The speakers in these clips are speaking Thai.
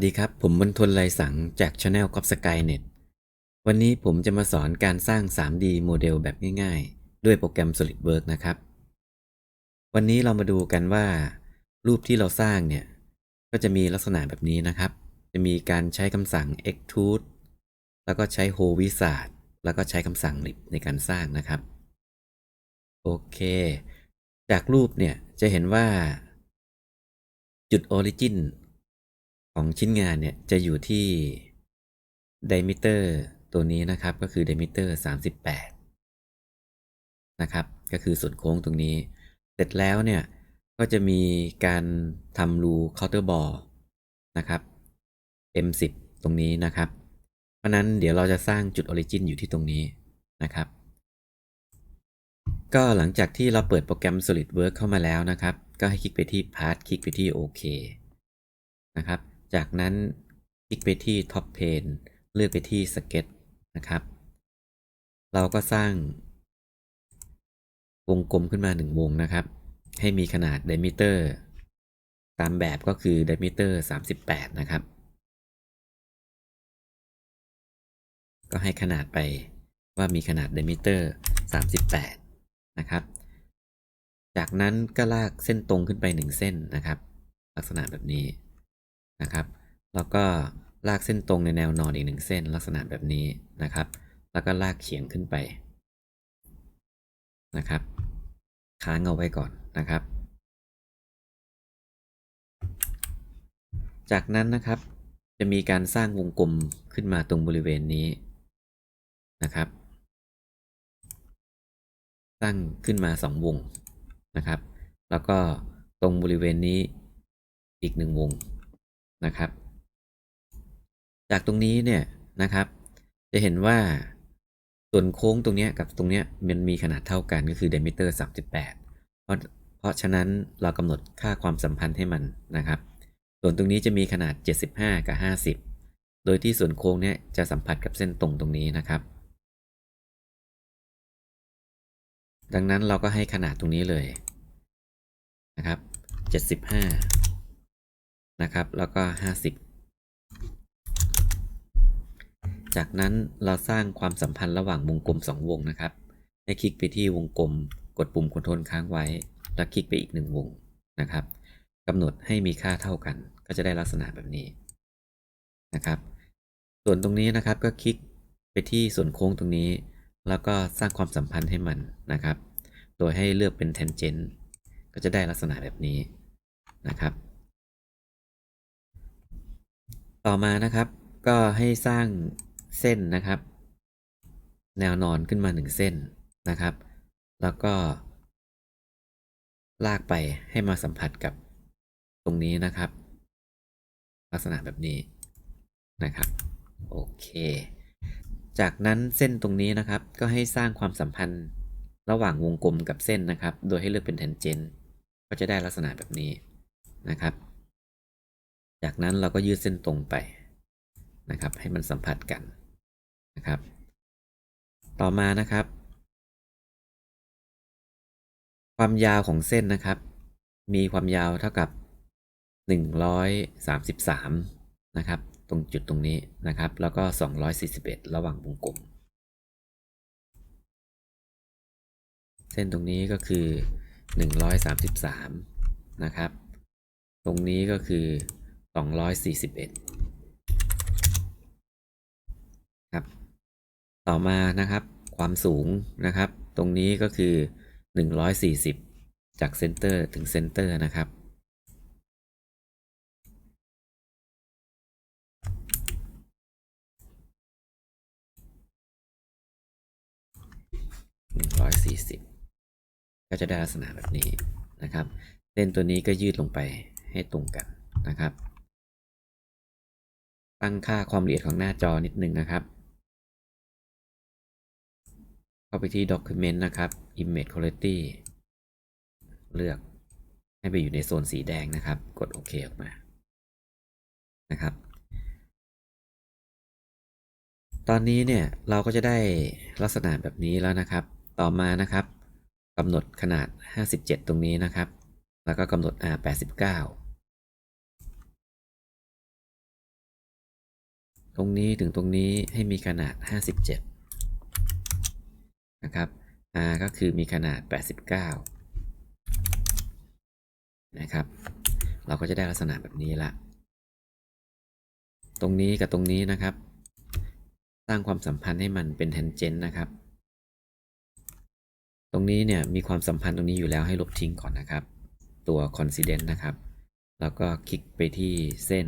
วัสดีครับ ผมมนทนไลสังจาก Channel ก o ฟสกายเน็ตวันนี้ผมจะมาสอนการสร้าง 3D โมเดลแบบง่ายๆ ด้วยโปรแกรม SolidWorks นะครับ วันนี้เรามาดูกันว่า รูปที่เราสร้างเนี่ย ก็จะมีลักษณะแบบนี้นะครับ จะมีการใช้คำสั่ง extrude แล้วก็ใช้ hole wizard แล้วก็ใช้คำสั่ง lip ในการสร้างนะครับ โอเค จากรูปเนี่ยจะเห็นว่าจุด origin ของชิ้นงานเนี่ยจะอยู่ที่ diameter ตัวนี้นะครับก็คือ diameter 38 นะครับ ก็คือส่วนโค้งตรงนี้ เสร็จแล้วเนี่ยก็จะมีการทำรู counter bore นะครับ M10 ตรงนี้นะครับ เพราะนั้นเดี๋ยวเราจะสร้างจุด origin อยู่ที่ตรงนี้นะครับ ก็หลังจากที่เราเปิดโปรแกรม SolidWorks เข้ามาแล้วนะครับ ก็ให้คลิกไปที่ Part คลิกไปที่ OK นะครับ จากนั้นคลิกไปที่ Top Pane เลือกไปที่ Sketch นะครับ เราก็สร้างวงกลมขึ้นมาหนึ่งวงนะครับ ให้มีขนาด diameter ตามแบบก็คือ diameter 38 นะครับ ก็ให้ขนาดไปว่ามีขนาด diameter 38 นะครับ จากนั้นก็ลากเส้นตรงขึ้นไป 1 เส้นนะครับ ลักษณะแบบนี้ นะครับ แล้วก็ลากเส้นตรงในแนวนอนอีกหนึ่งเส้นลักษณะแบบนี้นะครับ แล้วก็ลากเฉียงขึ้นไปนะครับ ค้างเอาไว้ก่อนนะครับ จากนั้นนะครับ จะมีการสร้างวงกลมขึ้นมาตรงบริเวณนี้นะครับสร้างขึ้นมา 2 วงนะครับ แล้วก็ตรงบริเวณนี้อีกหนึ่งวง นะครับ จากตรงนี้เนี่ยนะครับ จะเห็นว่าส่วนโค้งตรงนี้กับตรงนี้มันมีขนาดเท่ากันก็คือ diameter 38 เพราะเพราะฉะนั้นเรากำหนดค่าความสัมพันธ์ให้มันนะครับ ส่วนตรงนี้จะมีขนาด 75 กับ 50 โดยที่ส่วนโค้งเนี่ยจะสัมผัสกับเส้นตรงตรงนี้นะครับ ดังนั้นเราก็ให้ขนาดตรงนี้เลยนะครับ 75 นะครับ แล้วก็ 50 จากนั้นเราสร้างความสัมพันธ์ระหว่างวงกลม 2 วงนะครับ ให้คลิกไปที่วงกลม กดปุ่มคอนโทรลค้างไว้ แล้วคลิกไปอีกหนึ่งวงนะครับกำหนดให้มีค่าเท่ากัน ก็จะได้ลักษณะแบบนี้นะครับ ส่วนตรงนี้นะครับก็คลิกไปที่ส่วนโค้งตรงนี้ แล้วก็สร้างความสัมพันธ์ให้มันนะครับ โดยให้เลือกเป็น tangent ก็จะได้ลักษณะแบบนี้นะครับ ต่อมานะครับ ก็ให้สร้างเส้นนะครับ แนวนอนขึ้นมาหนึ่งเส้นนะครับ แล้วก็ ลากไปให้มาสัมผัสกับตรงนี้นะครับ ลักษณะแบบนี้นะครับ โอเค จากนั้นเส้นตรงนี้นะครับ ก็ให้สร้างความสัมพันธ์ระหว่างวงกลมกับเส้นนะครับ โดยให้เลือกเป็นแทนเจนก็จะได้ลักษณะแบบนี้นะครับ จากนั้นเราก็ยืดเส้นตรงไปนะครับ ให้มันสัมผัสกันนะครับ ต่อมานะครับ ความยาวของเส้นนะครับ มีความยาวเท่ากับ 133 นะครับ ตรงจุดตรงนี้นะครับ แล้วก็ 241 ระหว่างวงกลมเส้นตรงนี้ก็คือ 133 นะครับ ตรงนี้ก็คือ 241ครับ ต่อมานะครับ ความสูงนะครับ ตรงนี้ก็คือ140จากเซนเตอร์ถึงเซนเตอร์นะครับ140 ก็จะได้ลักษณะแบบนี้นะครับ เส้นตัวนี้ก็ยืดลงไปให้ตรงกันนะครับ ตั้งค่าความละเอียดของหน้าจอนิดหนึ่งนะครับ เข้าไปที่ Document นะครับ Image Quality เลือกให้ไปอยู่ในโซนสีแดงนะครับ กดโอเคออกมานะครับ ตอนนี้เนี่ยเราก็จะได้ลักษณะแบบนี้แล้วนะครับ ต่อมานะครับกำหนดขนาด 57 ตรงนี้นะครับ แล้วก็กำหนด R 89 รงนี้ถึงตรงนี้ให้มีขนาด 57 นะครับ R ก็คือมีขนาด 89 นะครับ เราก็จะได้ลักษณะแบบนี้ละ ตรงนี้กับตรงนี้นะครับ สร้างความสัมพันธ์ให้มันเป็น tangent นะครับ ตรงนี้เนี่ยมีความสัมพันธ์ตรงนี้อยู่แล้วให้ลบทิ้งก่อนนะครับ ตัว c o n c i d e n t นะครับ แล้วก็คลิกไปที่เส้น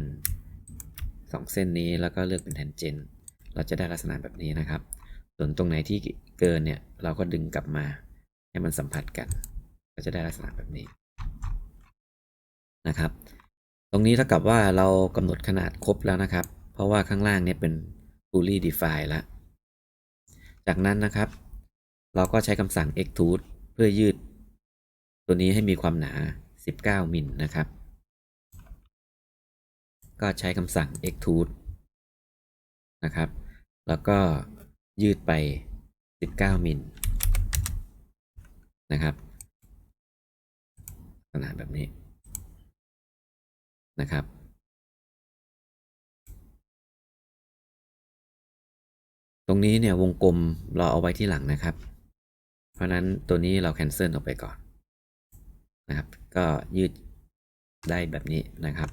2 เส้นนี้แล้วก็เลือกเป็น tangent เราจะได้ลักษณะแบบนี้นะครับ ส่วนตรงไหนที่เกินเนี่ยเราก็ดึงกลับมาให้มันสัมผัสกัน ก็จะได้ลักษณะแบบนี้นะครับ ตรงนี้เท่ากับว่าเรากำหนดขนาดครบแล้วนะครับ เพราะว่าข้างล่างเนี่ยเป็น fully define แล้ว จากนั้นนะครับ เราก็ใช้คำสั่ง extrude เพื่อยืด ตัวนี้ให้มีความหนา 19 มิลนะครับ ก็ใช้คำสั่ง extrude นะครับ แล้วก็ยืดไป 19 มิลนะครับขนาดแบบนี้นะครับ ตรงนี้เนี่ยวงกลมเราเอาไว้ที่หลังนะครับ เพราะนั้นตัวนี้เราแคนเซิลออกไปก่อนนะครับ ก็ยืดได้แบบนี้นะครับ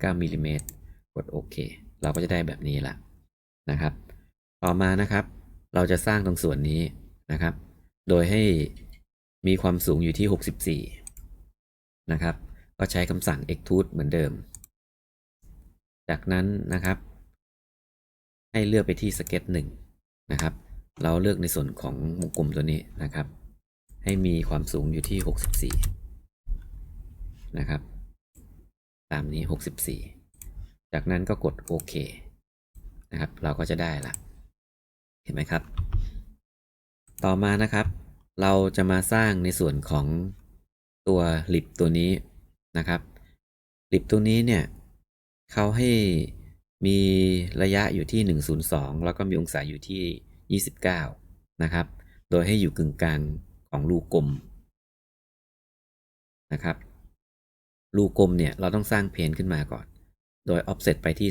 9มิลลิเมตรกดโอเค เราก็จะได้แบบนี้ละนะครับ ต่อมานะครับ เราจะสร้างตรงส่วนนี้นะครับ โดยให้มีความสูงอยู่ที่ 64 นะครับ ก็ใช้คำสั่ง extrude เหมือนเดิม จากนั้นนะครับ ให้เลือกไปที่ sketch 1นะครับ เราเลือกในส่วนของวงกลมตัวนี้นะครับ ให้มีความสูงอยู่ที่ 64 นะครับ ตามนี้ 64 จากนั้นก็กดโอเคนะครับ เราก็จะได้ละเห็นไหมครับ ต่อมานะครับ เราจะมาสร้างในส่วนของตัวลิบตัวนี้นะครับลิบตัวนี้เนี่ยเขาให้มีระยะอยู่ที่ 102 แล้วก็มีองศาอยู่ที่ 29 นะครับ โดยให้อยู่กึ่งกลางของรูกลมนะครับ รูกลมเนี่ยเราต้องสร้างเพนขึ้นมาก่อน โดย offset ไปที่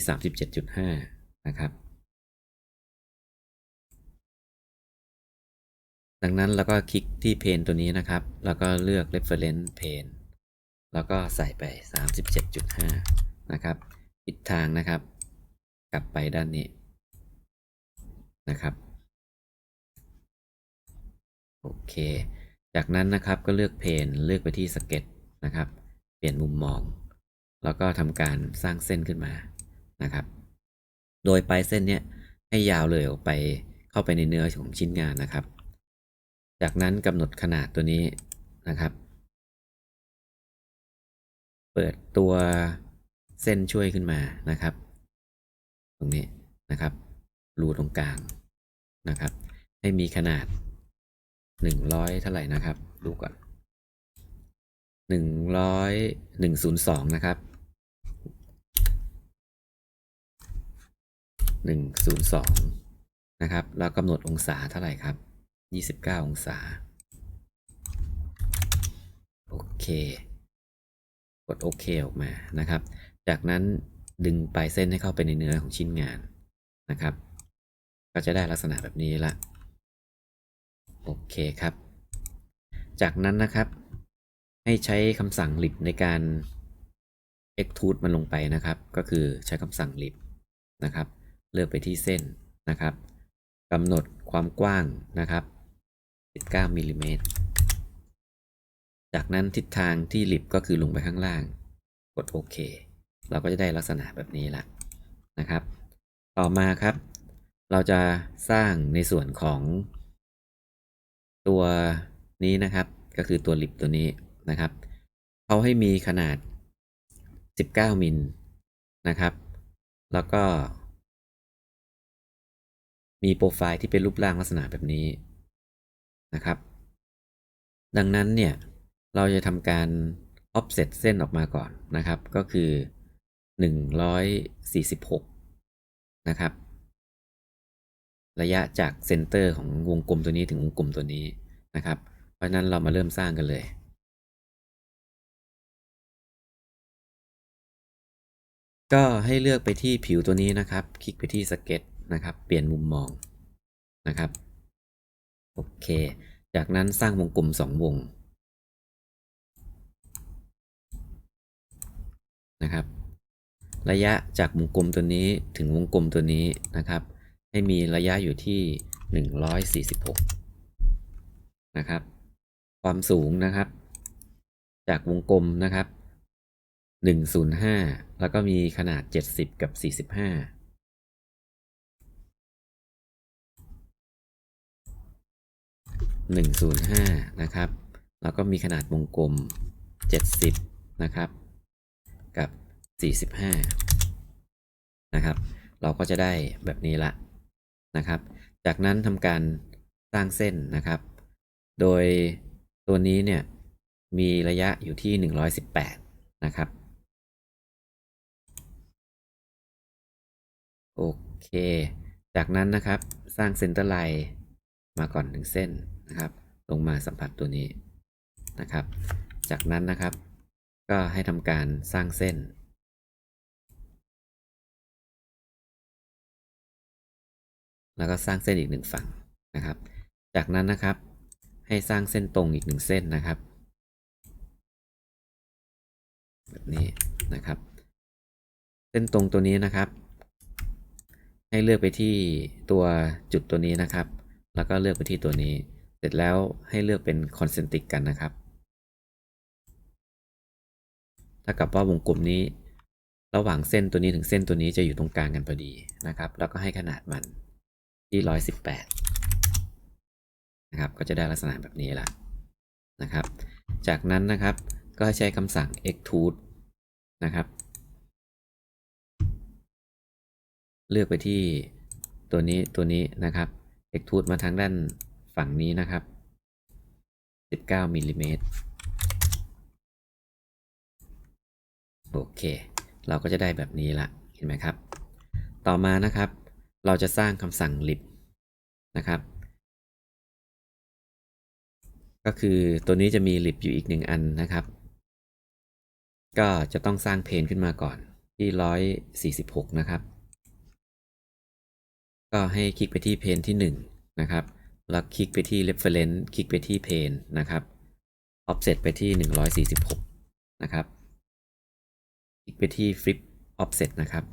37.5 นะครับ ดังนั้นเราก็คลิกที่เพนตัวนี้นะครับ แล้วก็เลือก reference pane แล้วก็ใส่ไป 37.5 นะครับทิศทางนะครับ กลับไปด้านนี้นะครับ โอเค จากนั้นนะครับก็เลือกเพนเลือกไปที่สเก็ตนะครับ ลี่ยนมุมมอง แล้วก็ทำการสร้างเส้นขึ้นมานะครับ โดยปลายเส้นเนี้ยให้ยาวเลยออกไปเข้าไปในเนื้อของชิ้นงานนะครับ จากนั้นกำหนดขนาดตัวนี้นะครับ เปิดตัวเส้นช่วยขึ้นมานะครับ ตรงนี้นะครับรูตรงกลางนะครับ ให้มีขนาด 100 เท่าไหร่นะครับ ดูก่อน 100 102นะครับ102นย์สองนะครับแล้วกำหนดองศาเท่าไหร่ครับ29องศา โอเค กดโอเคออกมานะครับ จากนั้นดึงปลายเส้นให้เข้าไปในเนื้อของชิ้นงานนะครับ ก็จะได้ลักษณะแบบนี้ละ โอเคครับ จากนั้นนะครับ ให้ใช้คำสั่ง lib ในการ extrude มันลงไปนะครับ ก็คือใช้คำสั่ง lib นะครับ เลือกไปที่เส้นนะครับกำหนดความกว้างนะครับ 19มิลลิเมตร จากนั้นทิศทางที่ lib ก็คือลงไปข้างล่าง กดโอเค เราก็จะได้ลักษณะแบบนี้ละนะครับ ต่อมาครับ เราจะสร้างในส่วนของตัวนี้นะครับ ก็คือตัวลิปตัวนี้ นะครับเขาให้มีขนาด 19 มิลนะครับ แล้วก็ มีโปรไฟล์ที่เป็นรูปร่างลักษณะแบบนี้นะครับ ดังนั้นเนี่ย เราจะทำการ offset เส้นออกมาก่อนนะครับ ก็คือ 146 นะครับ ระยะจากเซนเตอร์ของวงกลมตัวนี้ถึงวงกลมตัวนี้นะครับ เพราะฉะนั้นเรามาเริ่มสร้างกันเลย ก็ให้เลือกไปที่ผิวตัวนี้นะครับ คลิกไปที่สเก็ตนะครับ เปลี่ยนมุมมองนะครับ โอเค จากนั้นสร้างวงกลมสองวงนะครับ ระยะจากวงกลมตัวนี้ถึงวงกลมตัวนี้นะครับ ให้มีระยะอยู่ที่ 146 นะครับ ความสูงนะครับ จากวงกลมนะครับ 105 แล้วก็มีขนาด 70 กับ 45 105นะครับ แล้วก็มีขนาดวงกลม70นะครับ กับ45นะครับ เราก็จะได้แบบนี้ละนะครับ จากนั้นทำการสร้างเส้นนะครับ โดยตัวนี้เนี่ยมีระยะอยู่ที่118นะครับ โอเค จากนั้นนะครับสร้างเซนเตอร์ไลน์มาก่อนหนึ่งเส้นนะครับ ลงมาสัมผัสตัวนี้นะครับ จากนั้นนะครับ ก็ให้ทำการสร้างเส้น แล้วก็สร้างเส้นอีกหนึ่งฝั่งนะครับ จากนั้นนะครับ ให้สร้างเส้นตรงอีกหนึ่งเส้นนะครับ แบบนี้นะครับ เส้นตรงตัวนี้นะครับ ให้เลือกไปที่ตัวจุดตัวนี้นะครับ แล้วก็เลือกไปที่ตัวนี้ เสร็จแล้วให้เลือกเป็นคอนเซนติกกันนะครับ ถ้ากับว่าวงกลมนี้ ระหว่างเส้นตัวนี้ถึงเส้นตัวนี้จะอยู่ตรงกลางกันพอดีนะครับ แล้วก็ให้ขนาดมันที่ 118 นะครับ ก็จะได้ลักษณะแบบนี้ละนะครับ จากนั้นนะครับก็ใช้คำสั่ง extrude นะครับ เลือกไปที่ตัวนี้ตัวนี้นะครับ extrude มาทางด้านฝั่งนี้นะครับ 19มิลลิเมตรโอเค เราก็จะได้แบบนี้ละเห็นไหมครับ ต่อมานะครับ เราจะสร้างคำสั่ง lib นะครับ ก็คือตัวนี้จะมี lib อยู่อีกหนึ่งอันนะครับ ก็จะต้องสร้างเพนขึ้นมาก่อนที่ 146 นะครับ ก็ให้คลิกไปที่เพนที่1นะครับแล้วคลิกไปที่ reference คลิกไปที่เพนนะครับ offset ไปที่ 146 นะครับ คลิกไปที่ flip offset นะครับ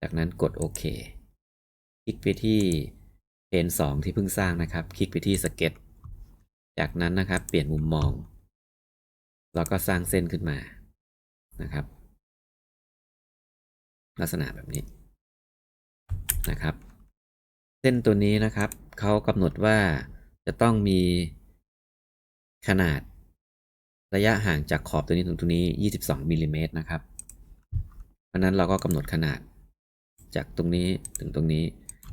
จากนั้นกดโอเค คลิกไปที่เพน2ที่เพิ่งสร้างนะครับ คลิกไปที่สเก็ตจากนั้นนะครับ เปลี่ยนมุมมอง แล้วก็สร้างเส้นขึ้นมานะครับ ลักษณะแบบนี้นะครับ เส้นตัวนี้นะครับ เขากำหนดว่าจะต้องมีขนาดระยะห่างจากขอบตัวนี้ถึงตรงนี้ 22มิลลิเมตรนะครับ เพราะนั้นเราก็กำหนดขนาดจากตรงนี้ถึงตรงนี้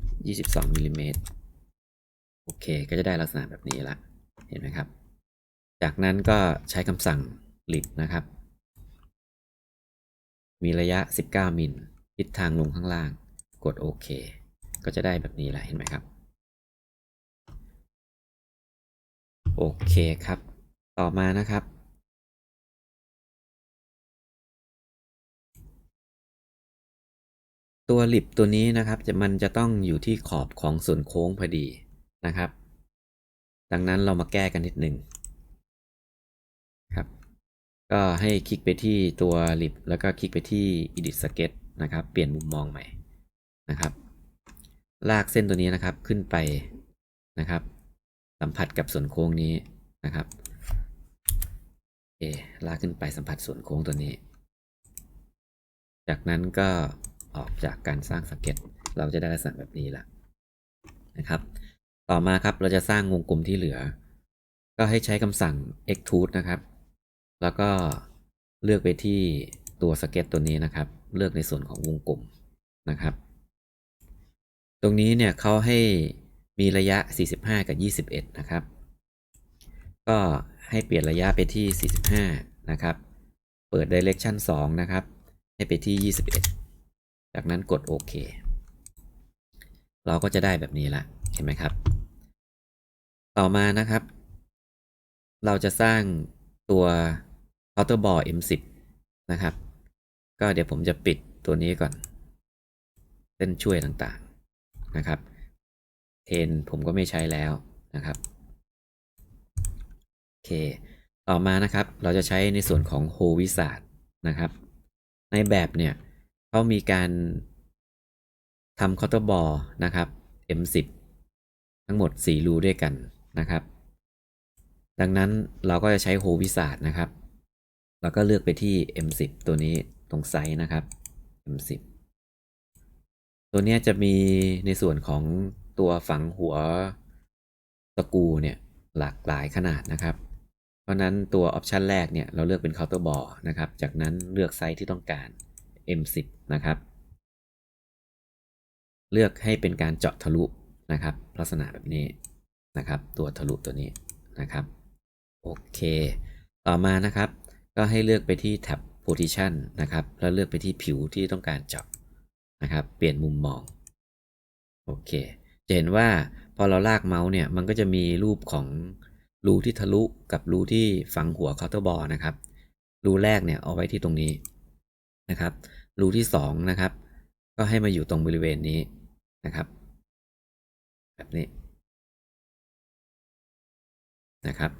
22มิลลิเมตรโอเค ก็จะได้ลักษณะแบบนี้ละ เห็นไหมครับ จากนั้นก็ใช้คำสั่ง lib นะครับ มีระยะ 19 มิลทิศทางลงข้างล่าง กดโอเค ก็จะได้แบบนี้แหละเห็นไหมครับ โอเคครับ ต่อมานะครับ ตัวลิบตัวนี้นะครับจะมันจะต้องอยู่ที่ขอบของส่วนโค้งพอดีนะครับ ดังนั้นเรามาแก้กันนิดหนึ่งครับ ก็ให้คลิกไปที่ตัวลิบแล้วก็คลิกไปที่ edit sketch นะครับ เปลี่ยนมุมมองใหม่นะครับ ลากเส้นตัวนี้นะครับขึ้นไปนะครับ สัมผัสกับส่วนโค้งนี้นะครับโอลากขึ้นไปสัมผัสส่วนโค้งตัวนี้ จากนั้นก็ออกจากการสร้างสเก็ตเราจะได้ลักษณะแบบนี้ละนะครับ ต่อมาครับเราจะสร้างวงกลมที่เหลือ ก็ให้ใช้คำสั่ง extrude นะครับ แล้วก็เลือกไปที่ตัวสเก็ตตัวนี้นะครับ เลือกในส่วนของวงกลมนะครับ ตรงนี้เนี่ยเขาให้มีระยะ 45 กับ 21 นะครับ ก็ให้เปลี่ยนระยะไปที่ 45 นะครับ เปิด direction 2 นะครับ ให้ไปที่ 21 จากนั้นกดโอเค เราก็จะได้แบบนี้ละ เห็นไหมครับ ต่อมานะครับ เราจะสร้างตัว outer ball M10 นะครับ ก็เดี๋ยวผมจะปิดตัวนี้ก่อน เส้นช่วยต่าง นะครับเทนผมก็ไม่ใช้แล้วนะครับโอเคต่อมานะครับเราจะใช้ในส่วนของโฮวิสาดนะครับ ในแบบเนี่ยเขามีการทำคอร์เตอร์บอลนะครับ M10 ทั้งหมด 4 รูด้วยกันนะครับ ดังนั้นเราก็จะใช้โฮวิสาดนะครับ แล้วก็เลือกไปที่ M10 ตัวนี้ตรงไซส์นะครับ M10 ตัวเนี้ยจะมีในส่วนของตัวฝังหัวตะกูเนี่ยหลากหลายขนาดนะครับ เพราะนั้นตัวออปชันแรกเนี่ยเราเลือกเป็นเคาน์เตอร์บอลนะครับ จากนั้นเลือกไซส์ที่ต้องการ M10 นะครับ เลือกให้เป็นการเจาะทะลุนะครับ ลักษณะแบบนี้นะครับ ตัวทะลุตัวนี้นะครับ โอเค ต่อมานะครับ ก็ให้เลือกไปที่แท็บ position นะครับ แล้วเลือกไปที่ผิวที่ต้องการเจาะ นะครับ เปลี่ยนมุมมอง โอเค จะเห็นว่าพอเราลากเมาส์เนี่ย มันก็จะมีรูปของรูที่ทะลุกับรูที่ฝังหัวเคาน์เตอร์บอลนะครับ รูแรกเนี่ยเอาไว้ที่ตรงนี้นะครับ รูที่สองนะครับ ก็ให้มาอยู่ตรงบริเวณนี้นะครับ แบบนี้นะครับ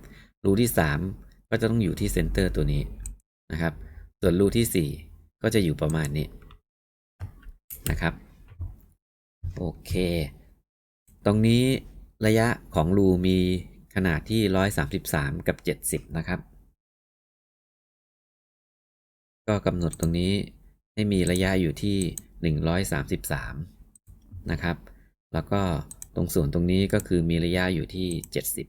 รูที่สามก็จะต้องอยู่ที่เซนเตอร์ตัวนี้นะครับ ส่วนรูที่สี่ก็จะอยู่ประมาณนี้ นะครับโอเค ตรงนี้ระยะของรูมีขนาดที่ 133 กับ 70 นะครับ ก็กำหนดตรงนี้ให้มีระยะอยู่ที่ 133 นะครับ แล้วก็ตรงส่วนตรงนี้ก็คือมีระยะอยู่ที่ 70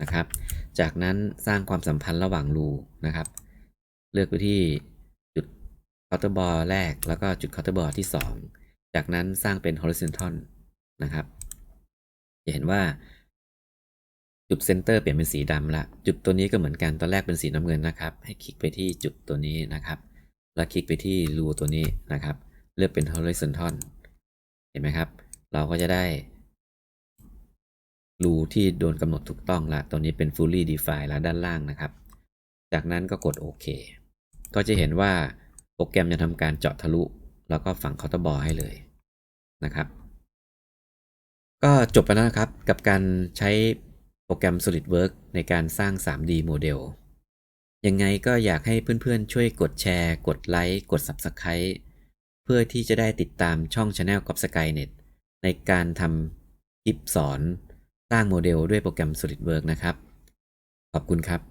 นะครับ จากนั้นสร้างความสัมพันธ์ระหว่างรูนะครับ เลือกไปที่จุดคาน์เตอร์บอลแรกแล้วก็จุดคาน์เตอร์บอลที่ 2 จากนั้นสร้างเป็น horizontal นะครับ จะเห็นว่าจุดเซนเตอร์เปลี่ยนเป็นสีดำละจุดตัวนี้ก็เหมือนกันตอนแรกเป็นสีน้ำเงินนะครับ ให้คลิกไปที่จุดตัวนี้นะครับ แล้วคลิกไปที่รูตัวนี้นะครับ เลือกเป็น horizontal เห็นไหมครับ เราก็จะได้รูที่โดนกำหนดถูกต้องละตัวนี้เป็น fully defined แล้วด้านล่างนะครับ จากนั้นก็กดโอเค ก็จะเห็นว่าโปรแกรมจะทำการเจาะทะลุ แล้วก็ฝังเคาน์เตอร์บอลให้เลยนะครับ ก็จบไปแล้วนะครับกับการใช้โปรแกรม SolidWorks ในการสร้าง 3D โมเดลยังไงก็อยากให้เพื่อนๆ ช่วยกดแชร์ กดไลค์ กด Subscribe เพื่อที่จะได้ติดตามช่อง Channel กับ Skynet ในการทำคลิปสอนสร้างโมเดลด้วยโปรแกรม SolidWorks นะครับ ขอบคุณครับ